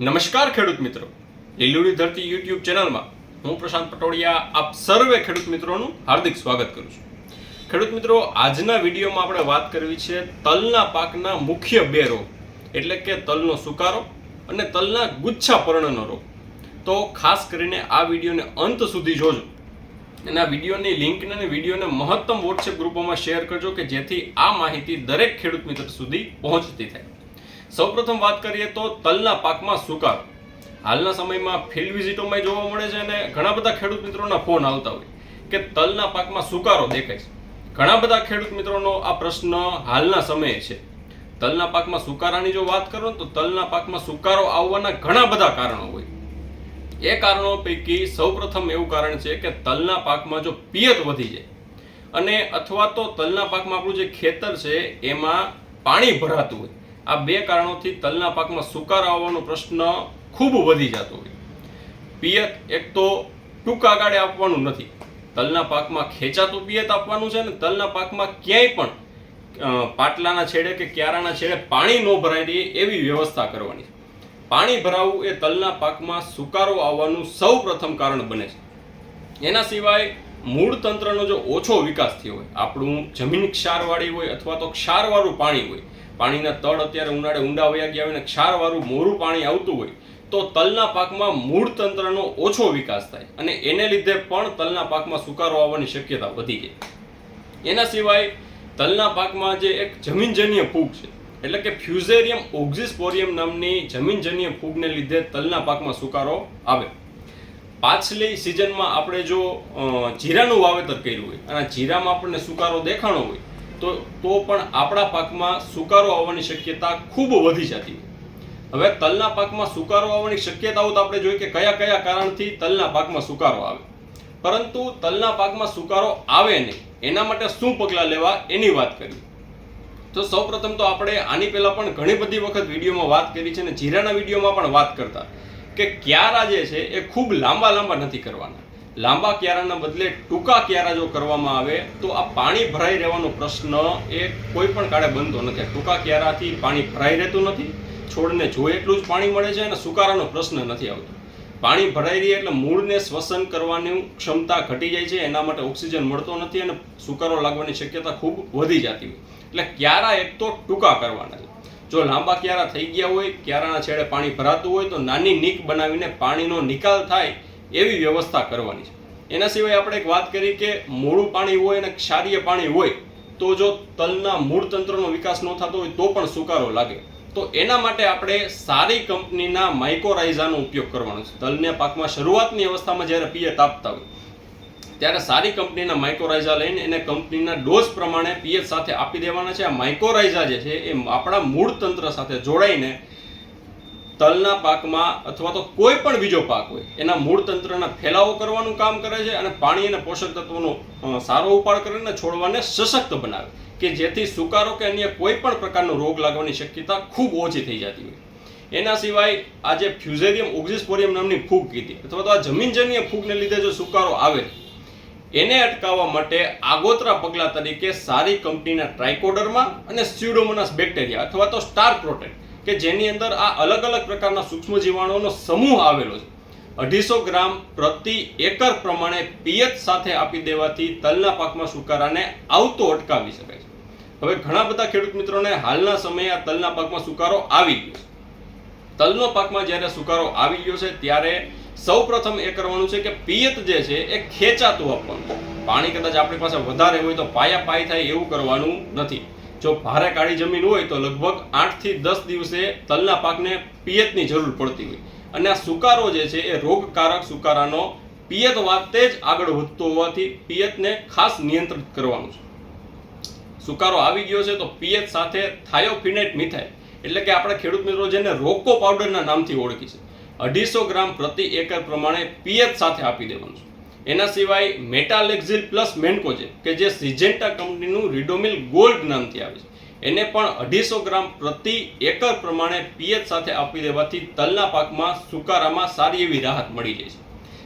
નમસ્કાર ખેડૂત મિત્રો. લીલુડી ધરતી યુટ્યુબ ચેનલમાં હું પ્રશાંત પટોડિયા આપ સર્વે ખેડૂત મિત્રોનું હાર્દિક સ્વાગત કરું છું. ખેડૂત મિત્રો, આજના વિડીયોમાં આપણે વાત કરવી છે તલના પાકના મુખ્ય બે રોગ, એટલે કે તલનો સુકારો અને તલના ગુચ્છા પર્ણનો રોગ. તો ખાસ કરીને આ વિડીયોને અંત સુધી જોજો. અને આ વિડીયોની લિંક અને વિડીયોને મહત્તમ વોટ્સએપ ગ્રુપોમાં શેર કરજો કે જેથી આ માહિતી દરેક ખેડૂત મિત્ર સુધી પહોંચતી થાય. સૌપ્રથમ વાત કરીએ તો તલના પાકમાં સુકારો. હાલના સમયમાં ફિલ્ડ વિઝિટોમાં જોવા મળે છે અને ઘણા બધા ખેડૂત મિત્રોના ફોન આવતા હોય કે તલના પાકમાં સુકારો દેખાય છે. ઘણા બધા ખેડૂત મિત્રોનો આ પ્રશ્ન હાલના સમયે છે. તલના પાકમાં સુકારાની જો વાત કરો તો તલના પાકમાં સુકારો આવવાના ઘણા બધા કારણો હોય. એ કારણો પૈકી સૌપ્રથમ એવું કારણ છે કે તલના પાકમાં જો પિયત વધી જાય અને અથવા તો તલના પાકમાં આપણું જે ખેતર છે એમાં પાણી ભરાતું હોય. આ બે કારણોથી તલના પાકમાં સુકારો આવવાનો પ્રશ્ન ખૂબ વધી જતો હોય. પિયત એક તો ટૂંકા ગાળે આપવાનું નથી. તલના પાકમાં ખેંચાતું પિયત આપવાનું છે ને તલના પાકમાં ક્યાંય પણ પાટલાના છેડે કે ક્યારાના છેડે પાણી ન ભરાઈ રહે એવી વ્યવસ્થા કરવાની પાણી ભરાવવું એ તલના પાકમાં સુકારો આવવાનું સૌ પ્રથમ કારણ બને છે. એના સિવાય મૂળ તંત્રનો જો ઓછો વિકાસ થયો હોય, આપણું જમીન ક્ષારવાળી હોય અથવા તો ક્ષારવાળું પાણી હોય પાણીના તળ અત્યારે ઉનાળે ઊંડા વયા ગયા હોય અને ક્ષારવાળું મોરું પાણી આવતું હોય, તો તલના પાકમાં મૂળ તંત્રનો ઓછો વિકાસ થાય અને એને લીધે પણ તલના પાકમાં સુકારો આવવાની શક્યતા વધી ગઈ. એના સિવાય તલના પાકમાં જે એક જમીનજન્ય ફૂગ છે, એટલે કે ફ્યુઝેરિયમ ઓક્ઝિસ્પોરિયમ નામની જમીનજન્ય ફૂગને લીધે તલના પાકમાં સુકારો આવે. પાછલી સિઝનમાં આપણે જો જીરાનું વાવેતર કર્યું હોય અને જીરામાં આપણને સુકારો દેખાણો હોય તો તો પણ આપણા પાકમાં સુકારો આવવાની શક્યતા ખૂબ વધી જતી. હવે તલના પાકમાં સુકારો આવવાની શક્યતાઓ તો આપણે જોઈએ કે કયા કયા કારણથી તલના પાકમાં સુકારો આવે. પરંતુ તલના પાકમાં સુકારો આવે નહીં. એના માટે શું પગલાં લેવા એની વાત કરી તો સૌપ્રથમ તો આપણે આની પહેલાં પણ ઘણી બધી વખત વિડીયોમાં વાત કરી છે અને જીરાના વિડીયોમાં પણ વાત કરતા કે ક્યારા જે છે એ ખૂબ લાંબા લાંબા નથી કરવાના. લાંબા ક્યારાના બદલે ટૂંકા ક્યારા જો કરવામાં આવે, તો આ પાણી ભરાઈ રહેવાનો પ્રશ્ન એ કોઈ પણ કાળે બનતો નથી. ટૂંકા ક્યારાથી પાણી ભરાઈ રહેતું નથી, છોડને જોઈએ એટલું જ પાણી મળે છે અને સુકારાનો પ્રશ્ન નથી આવતો. પાણી ભરાઈ રહી એટલે મૂળને શ્વસન કરવાની ક્ષમતા ઘટી જાય છે, એના માટે ઓક્સિજન મળતો નથી અને સુકારો લાગવાની શક્યતા ખૂબ વધી જતી હોય. એટલે ક્યારા એક તો ટૂંકા કરવાના છે. જો લાંબા ક્યારા થઈ ગયા હોય, ક્યારાના છેડે પાણી ભરાતું હોય, તો નાની નીક બનાવીને પાણીનો નિકાલ થાય એવી વ્યવસ્થા કરવાની છે. એના સિવાય આપણે એક વાત કરી કે મોડું પાણી હોય અને ક્ષારીય પાણી હોય, તો જો તલના મૂળ તંત્રનો વિકાસ ન થતો હોય, તો પણ સુકારો લાગે. તો એના માટે આપણે સારી કંપનીના માઇકોરાઇઝાનો ઉપયોગ કરવાનો છે. તલને પાકમાં શરૂઆતની અવસ્થામાં જ્યારે પિયત આપતા હોય, ત્યારે સારી કંપનીના માઇકોરાઇઝા લઈને એને કંપનીના ડોઝ પ્રમાણે પીએચ સાથે આપી દેવાના છે. આ માઇકોરાઇઝા જે છે, એ આપણા મૂળ તંત્ર સાથે જોડાઈને તલના પાકમાં અથવા તો કોઈ પણ બીજો પાક હોય, એના મૂળ તંત્રના ફેલાવો કરવાનું કામ કરે છે અને પાણી અને પોષક તત્વોનો સારો ઉપાડ કરીને છોડવાને સશક્ત બનાવે. કે જેથી સુકારો કે અન્ય કોઈ પણ પ્રકારનો રોગ લાગવાની શક્યતા ખૂબ ઓછી થઈ જતી હોય. એના સિવાય આ જે ફ્યુઝેરિયમ ઓક્ઝિસ્પોરિયમ નામની ફૂગ કીધી. અથવા તો આ જમીનજન્ય ફૂગને લીધે જો સુકારો આવે, એને અટકાવવા માટે આગોતરા પગલાં તરીકે સારી કંપનીના ટ્રાઇકોડરમાં અને સ્યુડોમોનાસ બેક્ટેરિયા અથવા તો સ્ટાર પ્રોટેક્ટ કે જેની અંદર આ અલગ અલગ પ્રકારના સૂક્ષ્મ જીવાણુઓનો સમૂહ આવેલો છે. અઢીસો ગ્રામ પ્રતિ એકર પ્રમાણે પિયત સાથે આપી દેવાથી તલના પાકમાં સુકારાને આવતો અટકાવી શકાય છે. હવે ઘણા બધા ખેડૂત મિત્રોને હાલના સમયે આ તલના પાકમાં સુકારો આવી ગયો છે. તલનો પાકમાં જ્યારે સુકારો આવી ગયો છે, ત્યારે સૌ પ્રથમ એ કરવાનું છે કે પિયત જે છે એ ખેંચાતું આપવાનું પાણી કદાચ આપણી પાસે વધારે હોય તો પાયા પાય થાય એવું કરવાનું નથી. જો ભારે કાળી જમીન હોય તો લગભગ આઠથી દસ દિવસે તલના પાકને પિયતની જરૂર પડતી હોય. અને આ સુકારો જે છે એ રોગકારક સુકારાનો પિયત વાતે જ આગળ વધતો હોવાથી પિયતને ખાસ નિયંત્રિત કરવાનું છે. સુકારો આવી ગયો છે તો પિયત સાથે થાયોફિનેટ મિથાઇલ, એટલે કે આપણે ખેડૂત મિત્રો જેને રોકો પાવડરના નામથી ઓળખી છે, અઢીસો ગ્રામ પ્રતિ એકર પ્રમાણે પિયત સાથે આપી દેવાનું છે. એના સિવાય મેટાલેક્ઝિલ પ્લસ મેન્કોજે કે જે સિજેન્ટા કંપનીનું રિડોમિલ ગોલ્ડ નામથી આવે છે. એને પણ અઢીસો ગ્રામ પ્રતિ એકર પ્રમાણે પીએચ સાથે આપી દેવાથી તલના પાકમાં સુકારામાં સારી એવી રાહત મળી જાય છે.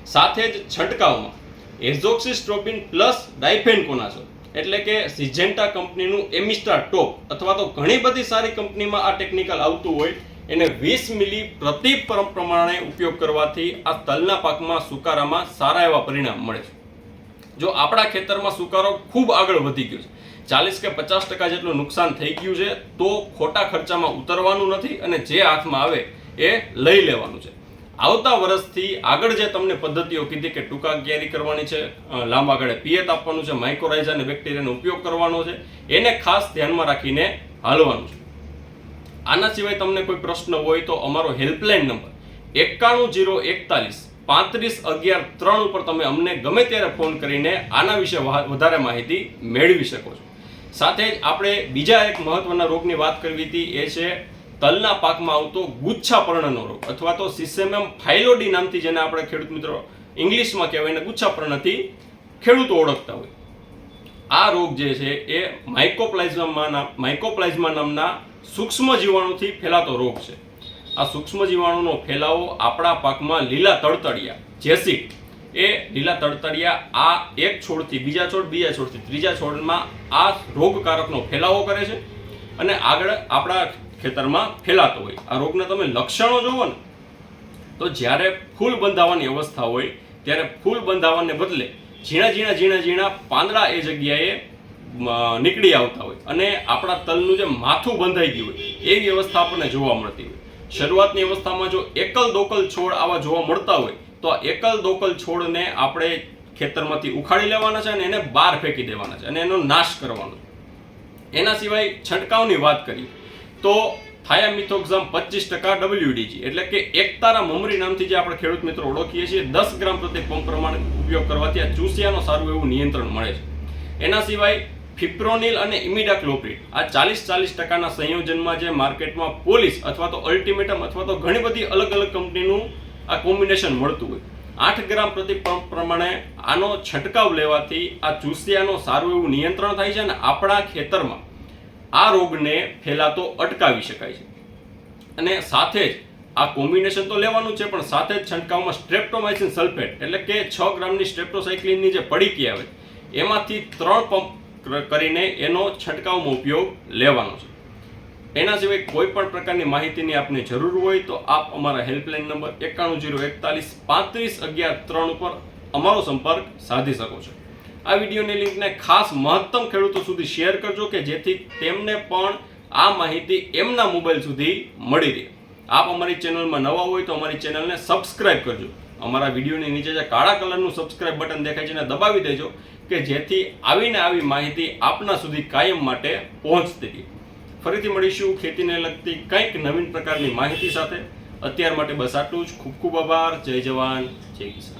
સાથે જ છંટકાવમાં એઝોક્સિસ્ટ્રોપિન પ્લસ ડાઇફેનકોનાઝોલ એટલે કે સિજેન્ટા કંપનીનું એમિસ્ટા ટોપ અથવા તો ઘણી બધી સારી કંપનીમાં આ ટેકનિકલ આવતું હોય એને વીસ મિલી પ્રતિ પ્રમાણે ઉપયોગ કરવાથી આ તલના પાકમાં સુકારામાં સારા એવા પરિણામ મળે છે. જો આપણા ખેતરમાં સુકારો ખૂબ આગળ વધી ગયો છે, ચાલીસ કે પચાસ ટકા જેટલું નુકસાન થઈ ગયું છે, તો ખોટા ખર્ચામાં ઉતરવાનું નથી અને જે હાથમાં આવે એ લઈ લેવાનું છે. આવતા વર્ષથી આગળ જે તમને પદ્ધતિઓ કીધી કે ટૂંકા ક્યારી કરવાની છે લાંબા ગાળે પિયત આપવાનું છે માઇક્રોરાઇઝા અને બેક્ટેરિયાનો ઉપયોગ કરવાનો છે, એને ખાસ ધ્યાનમાં રાખીને હાલવાનું છે. આના સિવાય તમને કોઈ પ્રશ્ન હોય તો અમારો હેલ્પલાઇન નંબર એકાણું જીરો એકતાલીસ પાંત્રીસ અગિયાર ત્રણ ઉપર તમે અમને ગમે ત્યારે ફોન કરીને આના વિશે વધારે માહિતી મેળવી શકો છો. સાથે જ આપણે બીજા એક મહત્વના રોગની વાત કરવી હતી, એ છે તલના પાકમાં આવતો ગુચ્છા પર્ણનો રોગ, અથવા તો સિસેમેમ ફાઇલોડી નામથી જેને આપણે ખેડૂત મિત્રો ઇંગ્લિશમાં કહેવાય ને ગુચ્છા પર્ણથી ખેડૂતો ઓળખતા હોય. આ રોગ જે છે એ માઇકોપ્લાઝમા માઇકોપ્લાઝમા નામના સૂક્ષ્મ જીવાણુથી ફેલાતો રોગ છે. આ સૂક્ષ્મ જીવાણુનો ફેલાવો આપણા પાકમાં લીલા તળતળિયા જેસિક એ લીલા તળતળિયા આ એક છોડથી બીજા છોડ, બીજા છોડથી ત્રીજા છોડમાં આ રોગકારકનો ફેલાવો કરે છે અને આગળ આપણા ખેતરમાં ફેલાતો હોય. આ રોગના તમે લક્ષણો જુઓ ને, તો જ્યારે ફૂલ બંધાવાની અવસ્થા હોય, ત્યારે ફૂલ બંધાવાને બદલે ઝીણા ઝીણા ઝીણા ઝીણા પાંદડા એ જગ્યાએ નીકળી આવતા હોય. અને આપણા તલનું જે માથું બંધાઈ ગયું હોય એવી અવસ્થા આપણને જોવા મળતી હોય. શરૂઆતની અવસ્થામાં જો એકલ દોકલ છોડ આવા જોવા મળતા હોય, તો આ એકલ દોકલ છોડને આપણે ખેતરમાંથી ઉખાડી લેવાના છે અને એને બહાર ફેંકી દેવાના છે અને એનો નાશ કરવાનો છે. એના સિવાય છંટકાવની વાત કરીએ, તો થાયામિથોક્ઝામ પચીસ ટકા ડબલ્યુડીજી એટલે કે એકતારા મમરી નામથી જે આપણે ખેડૂત મિત્રો ઓળખીએ છીએ, દસ ગ્રામ પ્રતિ પંપ પ્રમાણે ઉપયોગ કરવાથી આ ચૂસિયાનો સારું એવું નિયંત્રણ મળે છે. એના સિવાય ફિપ્રોનિલ અને ઇમિડાક્લોપ્રિડ. આ ચાલીસ ચાલીસ ટકાના સંયોજનમાં જે માર્કેટમાં પોલીસ અથવા તો અલ્ટિમેટમ અથવા તો ઘણી બધી અલગ અલગ કંપનીનું આ કોમ્બિનેશન મળતું હોય. આઠ ગ્રામ પ્રતિ પ્રમાણે આનો છંટકાવ લેવાથી આ ચૂસિયાનો સારું એવું નિયંત્રણ થાય છે અને આપણા ખેતરમાં આ રોગને ફેલાતો અટકાવી શકાય છે. અને સાથે જ આ કોમ્બિનેશન તો લેવાનું છે, પણ સાથે જ છંટકાવમાં સ્ટ્રેપ્ટોમાઇસિન સલ્ફેટ એટલે કે છ ગ્રામની સ્ટ્રેપ્ટોસાઇક્લિનની જે પડીકી આવે, એમાંથી ત્રણ પંપ કરીને એનો છંટકાવમાં ઉપયોગ લેવાનો છે. એના સિવાય કોઈ પણ પ્રકારની માહિતીની આપને જરૂર હોય તો આપ અમારા હેલ્પલાઇન નંબર એકાણું જીરો એકતાલીસ પાંત્રીસ અગિયાર ત્રણ ઉપર અમારો સંપર્ક સાધી શકો છો. આ વિડીયોની લિંકને ખાસ મહત્તમ ખેડૂતો સુધી શેર કરજો કે જેથી તેમને પણ આ માહિતી એમના મોબાઈલ સુધી મળી રહે. આપ અમારી ચેનલમાં નવા હોય તો અમારી ચેનલને સબસ્ક્રાઇબ કરજો. અમારા વિડીયોની નીચે જે કાળા કલરનું સબસ્ક્રાઇબ બટન દેખાય છે એને દબાવી દેજો કે જેથી આવીને આવી માહિતી આપના સુધી કાયમ માટે પહોંચતી રહે. ફરીથી મળીશું ખેતીને લગતી કંઈક નવીન પ્રકારની માહિતી સાથે. અત્યાર માટે બસ આટલું જ. ખૂબ ખૂબ આભાર. જય જવાન. જય કિસાન.